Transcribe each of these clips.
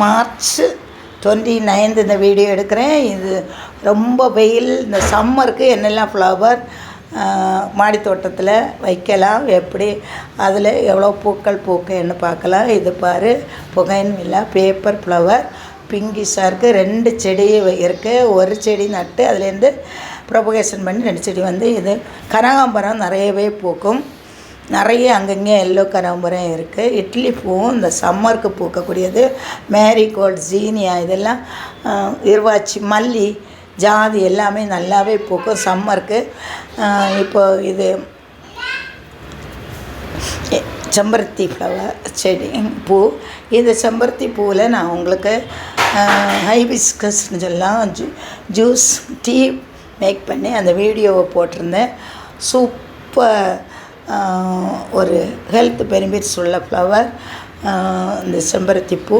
March twenty ninth இந்த video எடுக்கிறேன். இது ரொம்ப வெயில் இந்த சம்மருக்கு என்னெல்லாம் ஃப்ளவர் மாடி தோட்டத்தில் வைக்கலாம் எப்படி அதில் எவ்வளோ பூக்கள் பூக்குன்னு பார்க்கலாம். இது பாரு புகையின் விழா பேப்பர் ஃப்ளவர் பிங்கிஷாக இருக்குது ரெண்டு செடி இருக்குது ஒரு செடி நட்டு அதுலேருந்து ப்ரொபகேஷன் பண்ணி ரெண்டு செடி வந்து இது கனகாம்பரம் நிறையவே பூக்கும். நிறைய அங்கங்கே எல்லோ கனகாம்பரம் இருக்குது இட்லி பூவும் இந்த சம்மருக்கு பூக்கக்கூடியது மேரிகோல்ட் ஜீனியா இதெல்லாம் இருவாச்சி மல்லி ஜாதி எல்லாமே நல்லாவே பூக்கும் சம்மருக்கு. இப்போ இது செம்பருத்தி ஃப்ளவர் செடி பூ. இந்த செம்பருத்தி பூவில் நான் உங்களுக்கு ஹைபிஸ்கஸ்னு சொல்லலாம் ஜூ ஜூஸ் டீ மேக் பண்ணி அந்த வீடியோவை போட்டிருந்தேன். சூப்பர். ஒரு ஹெல்த் பெனிஃபிட்ஸ் உள்ள ஃப்ளவர் இந்த செம்பருத்தி பூ.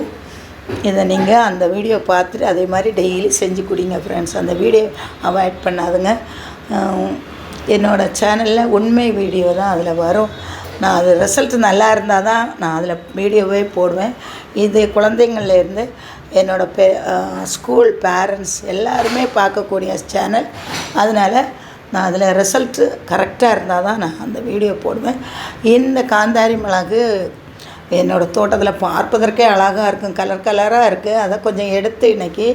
இதை நீங்கள் அந்த வீடியோ பார்த்துட்டு அதே மாதிரி டெய்லி செஞ்சு குடிங்க ஃப்ரெண்ட்ஸ் அந்த வீடியோ அவாய்ட் பண்ணாதுங்க. என்னோடய சேனலில் உண்மை வீடியோ தான் அதில் வரும். நான் அது ரிசல்ட் நல்லா இருந்தால் தான் நான் அதில் வீடியோவே போடுவேன். இது குழந்தைங்கள்லேருந்து என்னோடய பே ஸ்கூல் பேரண்ட்ஸ் எல்லாருமே பார்க்கக்கூடிய சேனல் அதனால் நான் அதில் ரிசல்ட்டு கரெக்டாக இருந்தால் தான் நான் அந்த வீடியோ போடுவேன். இந்த காந்தாரி மிளகு என்னோடய தோட்டத்தில் பார்ப்பதற்கே அழகாக இருக்கும் கலர் கலராக இருக்குது அதை கொஞ்சம் எடுத்து இன்றைக்கி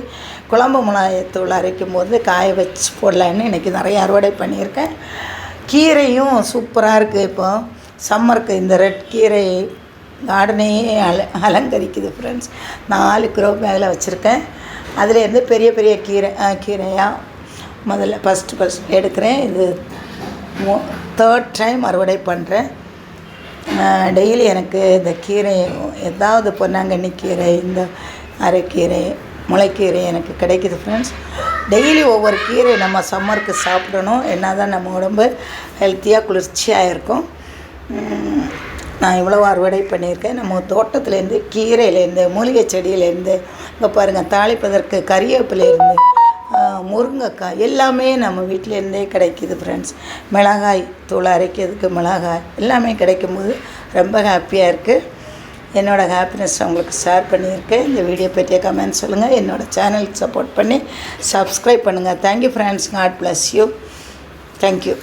குழம்பு மிளகாயத்தூள் அரைக்கும் போது காய வச்சு போடலான்னு இன்றைக்கி நிறைய அறுவடை பண்ணியிருக்கேன். கீரையும் சூப்பராக இருக்குது இப்போ. சம்மருக்கு இந்த ரெட் கீரை கார்டனையே அல அலங்கரிக்குது ஃப்ரெண்ட்ஸ் நாலு க்ரோ மேலே வச்சுருக்கேன். அதுலேருந்து பெரிய பெரிய கீரை கீரையாக முதல்ல ஃபஸ்ட்டு ஃபஸ்ட் எடுக்கிறேன். இது மோ தேர்ட் டைம் அறுவடை பண்ணுறேன் டெய்லி எனக்கு இந்த கீரை ஏதாவது பொன்னாங்கண்ணி கீரை இந்த அரைக்கீரை முளைக்கீரை எனக்கு கிடைக்குது ஃப்ரெண்ட்ஸ் டெய்லி ஒவ்வொரு கீரை நம்ம சம்மருக்கு சாப்பிடணும். என்ன தான் நம்ம உடம்பு ஹெல்த்தியாக குளிர்ச்சியாக இருக்கும். நான் இவ்வளோ அறுவடை பண்ணியிருக்கேன். நம்ம தோட்டத்துலேருந்து கீரையிலேருந்து மூலிகை செடியிலேருந்து இங்கே பாருங்கள் தாளிப்பதற்கு கறிவேப்பிலேருந்து முருங்கைக்காய் எல்லாமே நம்ம வீட்டிலேருந்தே கிடைக்கிது ஃப்ரெண்ட்ஸ் மிளகாய் தூள் அரைக்கிறதுக்கு மிளகாய் எல்லாமே கிடைக்கும் போது ரொம்ப ஹாப்பியாக இருக்குது என்னோடய ஹாப்பினஸ் உங்களுக்கு ஷேர் பண்ணியிருக்கேன். இந்த வீடியோ பற்றிய கமெண்ட் சொல்லுங்கள் என்னோடய சேனலுக்கு சப்போர்ட் பண்ணி சப்ஸ்கிரைப் பண்ணுங்கள் thank you friends god bless you thank you